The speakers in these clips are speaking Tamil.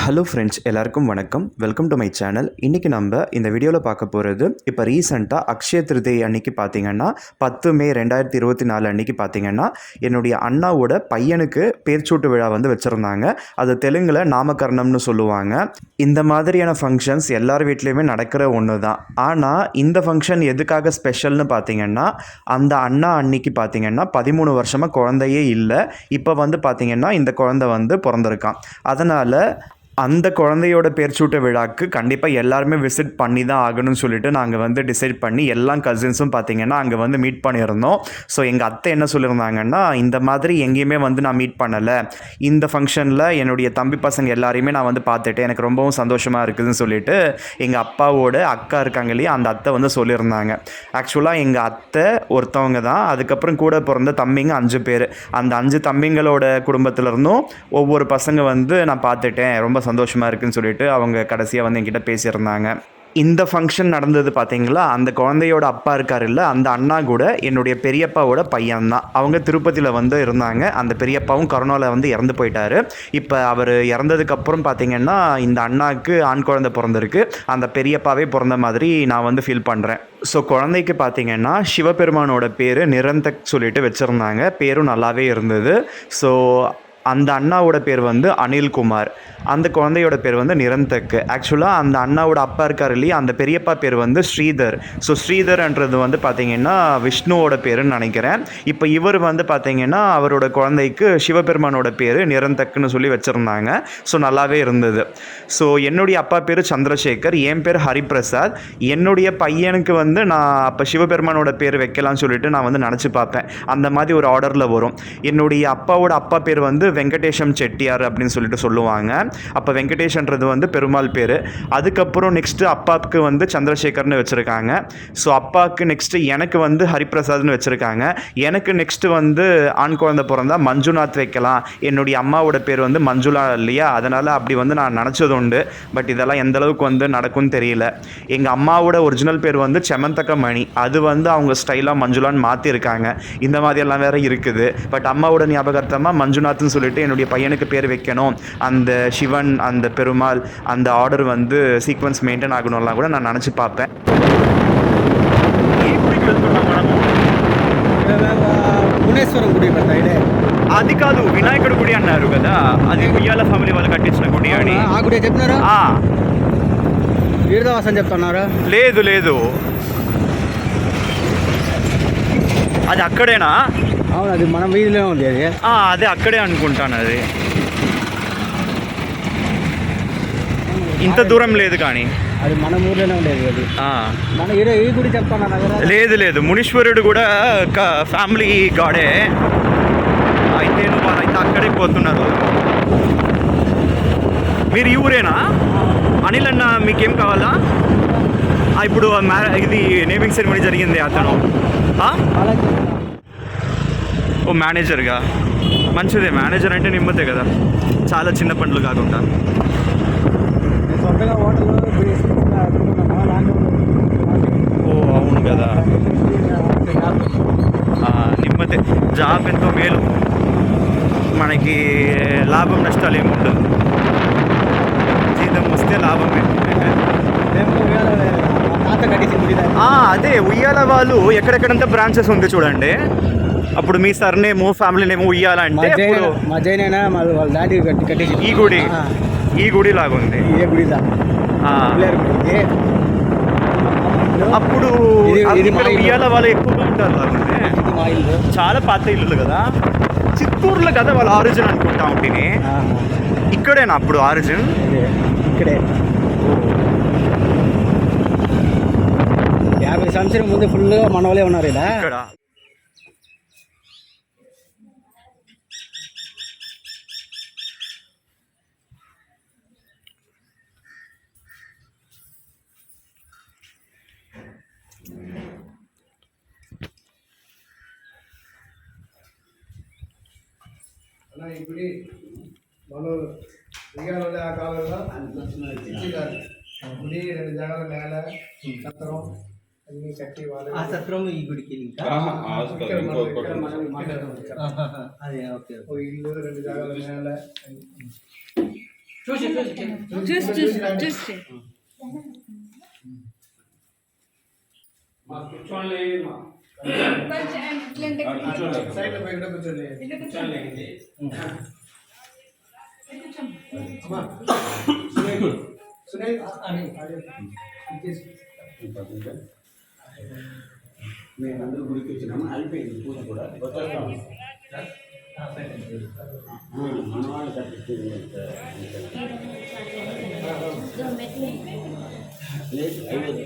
ஹலோ ஃப்ரெண்ட்ஸ் எல்லாருக்கும் வணக்கம். வெல்கம் டு மை சேனல் இன்றைக்கி நம்ம இந்த வீடியோவில் பார்க்க போகிறது இப்போ ரீசெண்டாக அக்ஷய திருதி அன்னைக்கு பார்த்தீங்கன்னா பத்து மே ரெண்டாயிரத்தி இருபத்தி நாலு அன்னைக்கு பார்த்தீங்கன்னா என்னுடைய அண்ணாவோட பையனுக்கு பேர்ச்சூட்டு விழா வந்து வச்சுருந்தாங்க. அது தெலுங்கில் நாமகரணம்னு சொல்லுவாங்க. இந்த மாதிரியான ஃபங்க்ஷன்ஸ் எல்லார் வீட்லேயுமே நடக்கிற ஒன்று தான் ஆனால் இந்த ஃபங்க்ஷன் எதுக்காக ஸ்பெஷல்னு பார்த்தீங்கன்னா அந்த அண்ணா அன்னைக்கு பார்த்தீங்கன்னா பதிமூணு வருஷமாக குழந்தையே இல்லை. இப்போ வந்து பார்த்தீங்கன்னா இந்த குழந்தை வந்து பிறந்திருக்கான். அதனால் அந்த குழந்தையோட பேர்ச்சூட்ட விழாக்கு கண்டிப்பாக எல்லாருமே விசிட் பண்ணி தான் ஆகணும்னு சொல்லிட்டு நாங்கள் வந்து டிசைட் பண்ணி எல்லா கசின்ஸும் பார்த்தீங்கன்னா அங்கே வந்து மீட் பண்ணியிருந்தோம். ஸோ எங்கள் அத்தை என்ன சொல்லியிருந்தாங்கன்னா இந்த மாதிரி எங்கேயுமே வந்து நான் மீட் பண்ணலை. இந்த ஃபங்க்ஷனில் என்னுடைய தம்பி பசங்க எல்லாரையுமே நான் வந்து பார்த்துட்டேன். எனக்கு ரொம்பவும் சந்தோஷமாக இருக்குதுன்னு சொல்லிட்டு எங்கள் அப்பாவோட அக்கா இருக்காங்க இல்லையா அந்த அத்தை வந்து சொல்லியிருந்தாங்க. ஆக்சுவலாக எங்கள் அத்தை ஒருத்தவங்க தான். அதுக்கப்புறம் கூட பிறந்த தம்பிங்க அஞ்சு பேர். அந்த அஞ்சு தம்பிங்களோட குடும்பத்திலருந்தும் ஒவ்வொரு பசங்க வந்து நான் பார்த்துட்டேன். ரொம்ப சந்தோஷமாக இருக்குன்னு சொல்லிட்டு அவங்க கடைசியாக வந்து என்கிட்ட பேசியிருந்தாங்க. இந்த ஃபங்க்ஷன் நடந்தது பார்த்தீங்களா அந்த குழந்தையோட அப்பா இருக்கார் இல்லை அந்த அண்ணா கூட என்னுடைய பெரியப்பாவோட பையன் தான் அவங்க திருப்பதியில் வந்து இருந்தாங்க. அந்த பெரியப்பாவும் கொரோனாவில் வந்து இறந்து போயிட்டாரு. இப்போ அவர் இறந்ததுக்கப்புறம் பார்த்தீங்கன்னா இந்த அண்ணாவுக்கு ஆண் குழந்தை பிறந்திருக்கு. அந்த பெரியப்பாவே பிறந்த மாதிரி நான் வந்து ஃபீல் பண்ணுறேன் ஸோ குழந்தைக்கு பார்த்தீங்கன்னா சிவபெருமானோட பேர் நிரந்தக் சொல்லிட்டு வச்சுருந்தாங்க. பேரும் நல்லாவே இருந்தது. ஸோ அந்த அண்ணாவோட பேர் வந்து அனில்குமார். அந்த குழந்தையோட பேர் வந்து நிரந்தக்கு. ஆக்சுவலாக அந்த அண்ணாவோட அப்பா இருக்கார் இல்லையா? அந்த பெரியப்பா பேர் வந்து ஸ்ரீதர். ஸோ ஸ்ரீதர்ன்றது வந்து பார்த்தீங்கன்னா விஷ்ணுவோட பேருன்னு நினைக்கிறேன். இப்போ இவர் வந்து பார்த்திங்கன்னா அவரோட குழந்தைக்கு சிவபெருமானோட பேர் நிரந்தக்குன்னு சொல்லி வச்சுருந்தாங்க. ஸோ நல்லாவே இருந்தது. ஸோ என்னுடைய அப்பா பேர் சந்திரசேகர். என் பேர் ஹரிபிரசாத். என்னுடைய பையனுக்கு வந்து நான் அப்போ சிவபெருமானோட பேர் வைக்கலாம்னு சொல்லிட்டு நான் வந்து நினச்சி பார்ப்பேன் அந்த மாதிரி ஒரு ஆர்டரில் வரும். என்னுடைய அப்பாவோட அப்பா பேர் வந்து வெங்கடேஷம் செட்டியார் அப்படின்னு சொல்லிட்டு சொல்லுவாங்க. அப்போ வெங்கடேஷன்றது வந்து பெருமாள் பேர். அதுக்கப்புறம் நெக்ஸ்ட்டு அப்பாவுக்கு வந்து சந்திரசேகர்னு வச்சுருக்காங்க. ஸோ அப்பாவுக்கு நெக்ஸ்ட்டு எனக்கு வந்து ஹரிபிரசாத்னு வச்சுருக்காங்க. எனக்கு நெக்ஸ்ட்டு வந்து ஆண் குழந்தை பிறந்தா மஞ்சுநாத் வைக்கலாம். என்னுடைய அம்மாவோட பேர் வந்து மஞ்சுளா இல்லையா? அதனால் அப்படி வந்து நான் நினச்சது உண்டு. பட் இதெல்லாம் எந்த அளவுக்கு வந்து நடக்கும்னு தெரியல. எங்கள் அம்மாவோட ஒரிஜினல் பேர் வந்து செமந்தக்க மணி அது வந்து அவங்க ஸ்டைலாக மஞ்சுளான்னு மாற்றிருக்காங்க இந்த மாதிரியெல்லாம் வேற இருக்குது. பட் அம்மாவோட ஞாபகார்த்தமாக மஞ்சுநாத்னு சொல்லிட்டு என்னுடைய பையனுக்கு பேர் வைக்கணும் அந்த சிவன் அந்த பெருமாள் அந்த ஆர்டர் வந்து சீக்வன்ஸ் மெயின்டைன் ஆகணும்லாம் கூட நான் நினச்சி பார்ப்பேன் మునేశ్వరం గుడి పెద్ద ఇదే అది కాదు వినాయకుడు గుడి అన్నారు కదా అది ఉయ్యాల ఫ్యామిలీ వాళ్ళు కట్టించిన గుడి అని ఆ గుడి చెప్పినారా ఆ, వీరదాస్ అని చెప్తున్నారు లేదు లేదు అది అక్కడేనా అవును అది మన వీధిలో ఉంది అది. అదే అక్కడే అనుకుంటాను అది. ఇంత దూరం లేదు కానీ. అది మన ఊర్లోనే ఉండేది అది. మన ఈడ ఈ గుడి చెప్తాను కదా లేదు లేదు. మునీశ్వరుడు కూడా ఫ్యామిలీ గాడే. అయితే వాళ్ళైతే అక్కడే పోతున్నారు. మీరు ఈ ఊరేనా? అనిల్ అన్న మీకేం కావాలా? ఇప్పుడు ఇది నేమింగ్ సెరమనీ జరిగింది అతను. ఓ మేనేజర్గా? మంచిదే మేనేజర్ అంటే నిమ్మతే కదా. చాలా చిన్న పనులు కాకుండా. ఓ అవును కదా. నిమ్మతే. జాబ్ ఎంతో మేలు. మనకి లాభం నష్టాలు ఏమి ఉండదు జీతం వస్తే లాభమే అదే ఉయ్యాల వాళ్ళు ఎక్కడెక్కడంతా బ్రాంచెస్ ఉంది చూడండి. అప్పుడు మీ సర్నేము ఫ్యామిలీ నేము ఉయ్యాలంటే ఇప్పుడు మా జైనైనా వాళ్ళ డాడీ కట్టేసి ఈ గుడి ఈ గుడి లాగుంది ఏ గుడి. అప్పుడు ఉయ్యాల వాళ్ళు ఎక్కువగా ఉంటారు చాలా పాత ఇల్లు కదా. చిత్తూరులో కదా వాళ్ళ ఆరిజిన్ అనుకుంటా ఉంటే ఇక్కడేనా అప్పుడు ఆరిజిన్? ఇక్కడే. యాభై సంవత్సరం ముందు ఫుల్గా మన వాళ్ళే ఉన్నారు ఇలా అన్న ఈ గుడి మనం దిగాలి ఆ కాలంలో ఇచ్చినారు. ఆ గుడి రెండు జాగాల నేల సత్రం అన్ని కట్టి వాళ్ళు ఆ సత్రం ఈ గుడికి ఇంకా ఇక్కడ మనం- ఇక్కడ మనం మాట్లాడుతున్నాం ఇక్కడ. అదే ఓకే ఓ ఇల్లు రెండు జాగాల నేల జ్యూస్ జ్యూస్ జ్యూస్ చేయి. కొంచెం ఇట్లాంటి సైడ్లో పోయి ఇక్కడ కూర్చోండి ఇట్లా కూర్చోండి. అమ్మా సునీల్ సునీల్ అని ఇచ్చేసి మేమందరూ గుడికి వచ్చినాము అయిపోయింది పూజ కూడా వచ్చేస్తాము మనవాళ్ళు కట్టించింది లేదు అయిపోయింది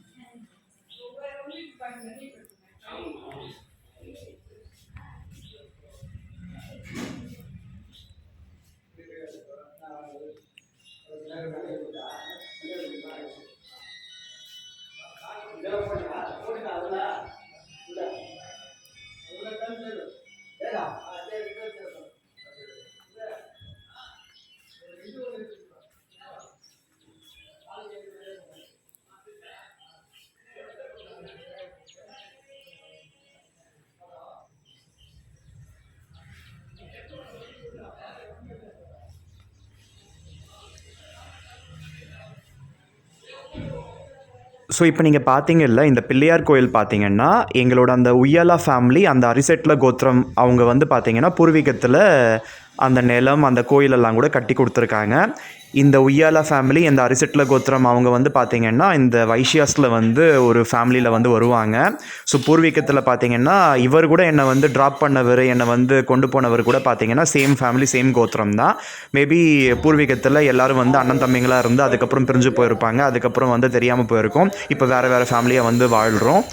ஸோ இப்போ நீங்கள் பார்த்தீங்கல்ல இந்த பிள்ளையார் கோயில் பார்த்தீங்கன்னா எங்களோட அந்த உய்யாலா ஃபேமிலி அந்த அரிசெட்டில் கோத்திரம் அவங்க வந்து பார்த்தீங்கன்னா பூர்வீகத்தில் அந்த நிலம் அந்த கோயிலெல்லாம் கூட கட்டி கொடுத்துருக்காங்க. இந்த உய்யாலா ஃபேமிலி இந்த அரிசட்ல கோத்திரம் அவங்க வந்து பார்த்தீங்கன்னா இந்த வைஷியாஸில் வந்து ஒரு ஃபேமிலியில் வந்து வருவாங்க. ஸோ பூர்வீகத்தில் பார்த்தீங்கன்னா இவர் கூட என்னை வந்து ட்ராப் பண்ணவர் என்னை வந்து கொண்டு போனவர் கூட பார்த்தீங்கன்னா சேம் ஃபேமிலி சேம் கோத்திரம் தான். மேபி பூர்வீகத்தில் எல்லாரும் வந்து அண்ணன் தம்பிங்களாக இருந்து அதுக்கப்புறம் பிரிஞ்சு போயிருப்பாங்க. அதுக்கப்புறம் வந்து தெரியாமல் போயிருக்கோம். இப்போ வேறு வேறு ஃபேமிலியாக வந்து வாழ்கிறோம்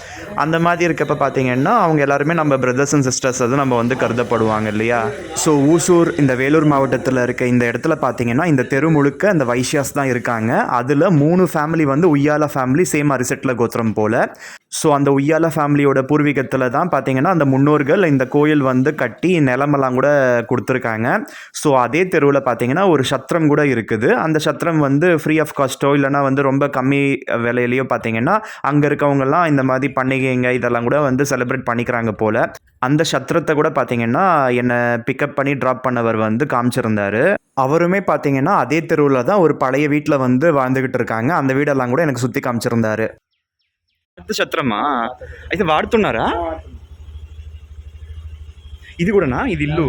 அந்த மாதிரி இருக்கப்ப பார்த்தீங்கன்னா அவங்க எல்லாருமே நம்ம பிரதர்ஸ் அண்ட் சிஸ்டர்ஸ் அது நம்ம வந்து கருதப்படுவாங்க இல்லையா? ஸோ ஊசூர் இந்த வேலூர் மாவட்டத்தில் இருக்க இந்த இடத்துல பார்த்தீங்கன்னா இந்த தெரு முழுக்க அந்த வைஷ்யாஸ் தான் இருக்காங்க. அதில் மூணு ஃபேமிலி வந்து உய்யால ஃபேமிலி சேம் அரிசெட்டில் கோத்திரம் போல். ஸோ அந்த உய்யால ஃபேமிலியோட பூர்வீகத்தில் தான் பார்த்தீங்கன்னா அந்த முன்னோர்கள் இந்த கோயில் வந்து கட்டி நிலமெல்லாம் கூட கொடுத்துருக்காங்க. ஸோ அதே தெருவில் பார்த்தீங்கன்னா ஒரு சத்திரம் கூட இருக்குது. அந்த சத்திரம் வந்து ஃப்ரீ ஆஃப் காஸ்ட்டோ இல்லைனா வந்து ரொம்ப கம்மி விலையிலையோ பார்த்தீங்கன்னா அங்கே இருக்கவங்கெல்லாம் இந்த மாதிரி பண்டிகைங்க இதெல்லாம் கூட வந்து செலிப்ரேட் பண்ணிக்கிறாங்க போல். அந்த சத்திரத்தை கூட பார்த்தீங்கன்னா என்னை பிக்கப் பண்ணி ட்ராப் பண்ணவர் வந்து காமிச்சிருந்தாரு. அவருமே பார்த்தீங்கன்னா அதே தெருவில் தான் ஒரு பழைய வீட்டில் வந்து வாழ்ந்துக்கிட்டு இருக்காங்க அந்த வீடெல்லாம் கூட எனக்கு சுற்றி காமிச்சிருந்தாரு அடுத்த சத்திரமா అయితే వాడుతున్నారా ఇది కూడానా ఇది ఇల్లు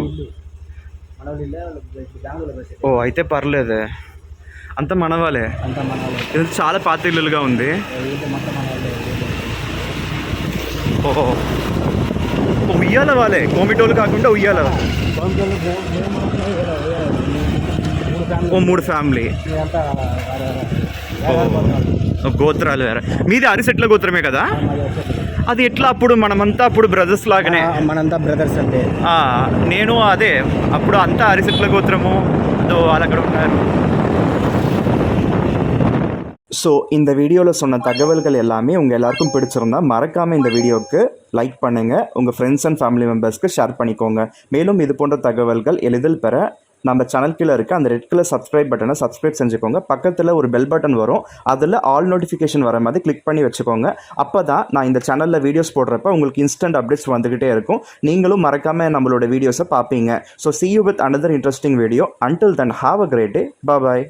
మనవాళ్ళు ఇల్లే వాళ్ళు బెంగళూరులో బస్ ఓ అయితే పర్లేదు అంత మనవాలే అంత మనవాళ్ళు ఇది చాలా పాత ఇల్లులుగా ఉంది ఏంటి మొత్తం మనవాళ్ళు ఓహో ఓ, ఉయ్యాల వాళ్ళే కోమిటోలు కాకుండా ఉయ్యాల సొంతలు మూడు ఓ ఫ్యామిలీ మూడు ఫ్యామిలీ ఇదంతా వేరే ఓ వేరే పోతున్నారు ఓ, గోత్రాలు వేరే మీది అరిసెట్ల గోత్రమే కదా మాది వచ్చేసి అది ఎట్లా అప్పుడు మనమంతా అప్పుడు బ్రదర్స్ లాగానే ఆ, మనంతా బ్రదర్స్ అంటే ఆ, నేను అదే అప్పుడు అంతా అరిసెట్ల గోత్రము అదో వాళ్ళు అక్కడ ఉన్నారు ஸோ இந்த வீடியோவில் சொன்ன தகவல்கள் எல்லாமே உங்கள் எல்லாருக்கும் பிடிச்சிருந்தா மறக்காமல் இந்த வீடியோவுக்கு லைக் பண்ணுங்கள் உங்கள் ஃப்ரெண்ட்ஸ் அண்ட் ஃபேமிலி மெம்பர்ஸ்க்கு ஷேர் பண்ணிக்கோங்க மேலும் இது போன்ற தகவல்கள் எளிதில் பெற நம்ம சேனல் கீழே இருக்க அந்த ரெட் கலர் சப்ஸ்கிரைப் பட்டனை சப்ஸ்கிரைப் செஞ்சுக்கோங்க. பக்கத்தில் ஒரு பெல் பட்டன் வரும். அதில் ஆல் நோட்டிஃபிகேஷன் வர மாதிரி கிளிக் பண்ணி வச்சுக்கோங்க. அப்போ தான் நான் இந்த சேனலில் வீடியோஸ் போடுறப்ப உங்களுக்கு இன்ஸ்டன்ட் அப்டேட்ஸ் வந்துக்கிட்டே இருக்கும். நீங்களும் மறக்காமல் நம்மளோட வீடியோஸை பார்ப்பீங்க. So see you with another interesting video until then have a great day bye